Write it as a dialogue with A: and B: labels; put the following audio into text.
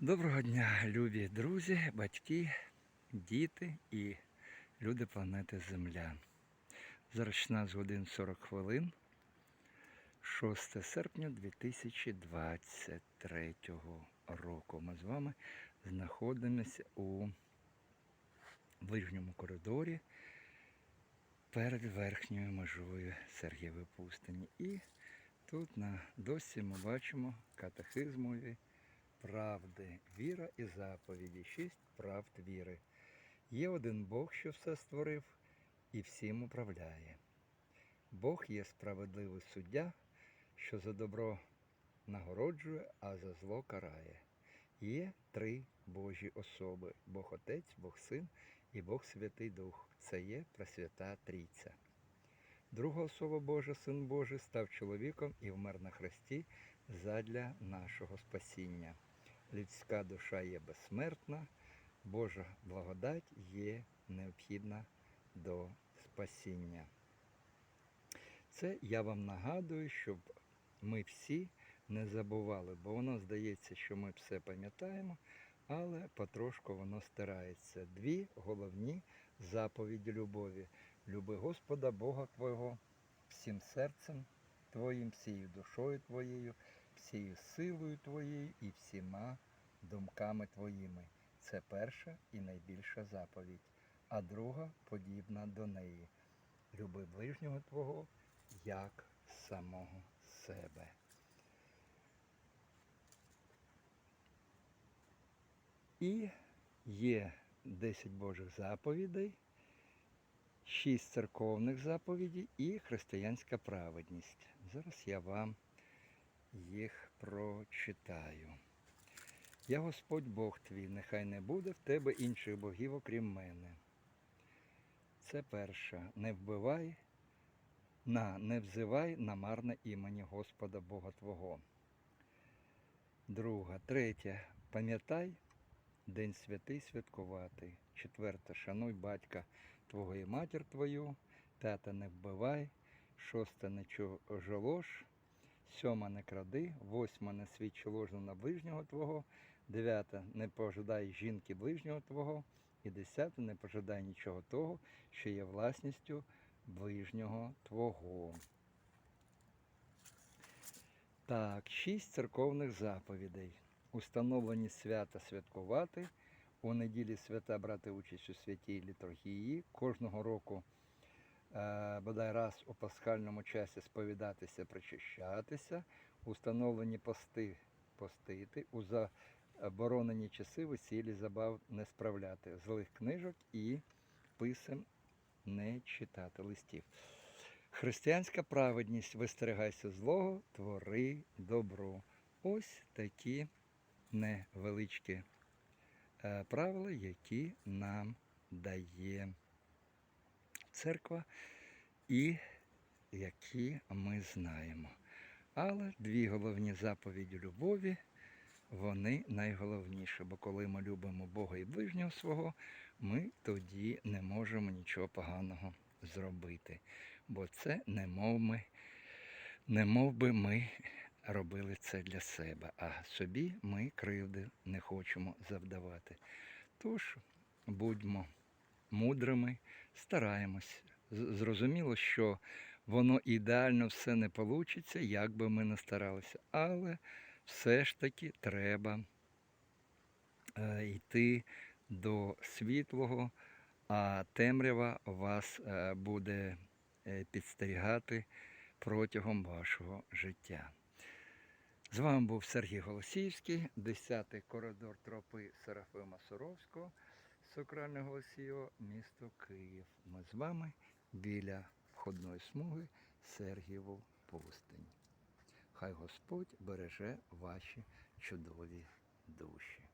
A: Доброго дня, любі друзі, батьки, діти і люди планети Земля. Зараз 16 годин 40 хвилин, 6 серпня 2023 року. Ми з вами знаходимося у ближньому коридорі перед верхньою межою Сергієвої пустині. І тут на досі ми бачимо катехизмові правди, віра і заповіді, шість правд віри. Є один Бог, що все створив і всім управляє. Бог є справедливий суддя, що за добро нагороджує, а за зло карає. Є три Божі особи Бог Отець, Бог Син і Бог Святий Дух. Це є Пресвята Трійця. Друга особа Божа, Син Божий, став чоловіком і вмер на хресті задля нашого спасіння. Людська душа є безсмертна, Божа благодать є необхідна до спасіння. Це я вам нагадую, щоб ми всі не забували, бо воно здається, що ми все пам'ятаємо, але потрошку воно стирається. Дві головні заповіді любові. Люби Господа Бога Твого всім серцем Твоїм, всією душою Твоєю, всією силою Твоєю і всіма думками Твоїми. Це перша і найбільша заповідь, а друга подібна до неї. Люби ближнього Твого як самого себе. І є 10 Божих заповідей, 6 церковних заповідей і християнська праведність. Зараз я вам їх прочитаю. Я Господь Бог твій, нехай не буде в тебе інших богів, окрім мене. Це перша. Не вбивай, на, не взивай на марне імені Господа Бога Твого. Друга. Третя. Пам'ятай День святий святкувати. Четверта. Шануй батька Твого і матір Твою. Тата не вбивай. Шоста не чужолож. Сьома не кради. Восьма не свідчи ложно на ближнього Твого. Дев'ята не пожидай жінки ближнього Твого. І десята не пожидай нічого того, що є власністю ближнього Твого. Так, шість церковних заповідей. Установлені свята святкувати. У неділі свята брати участь у святій літургії. Кожного року, бодай раз у пасхальному часі сповідатися, причащатися, установлені пости постити, у заборонені часи весілі забав не справляти, злих книжок і писем не читати листів. Християнська праведність, вистерегайся злого, твори добро. Ось такі невеличкі е, правила, які нам дає церква і які ми знаємо. Але дві головні заповіді любові, вони найголовніші, бо коли ми любимо Бога і ближнього свого, ми тоді не можемо нічого поганого зробити. Бо це не мов ми, не мов би ми робили це для себе, а собі ми кривди не хочемо завдавати. Тож будьмо мудрими, стараємось. Зрозуміло, що воно ідеально все не вийде, як би ми не старалися, але все ж таки треба е, йти до світлого, а темрява вас е, буде е, підстерігати протягом вашого життя. З вами був Сергій Голосіївський, 10-й коридор тропи Серафима Суровського, Сокральне Голосіїво, місто Київ. Ми з вами біля входної смуги Сергієву пустинь. Хай Господь береже ваші чудові душі.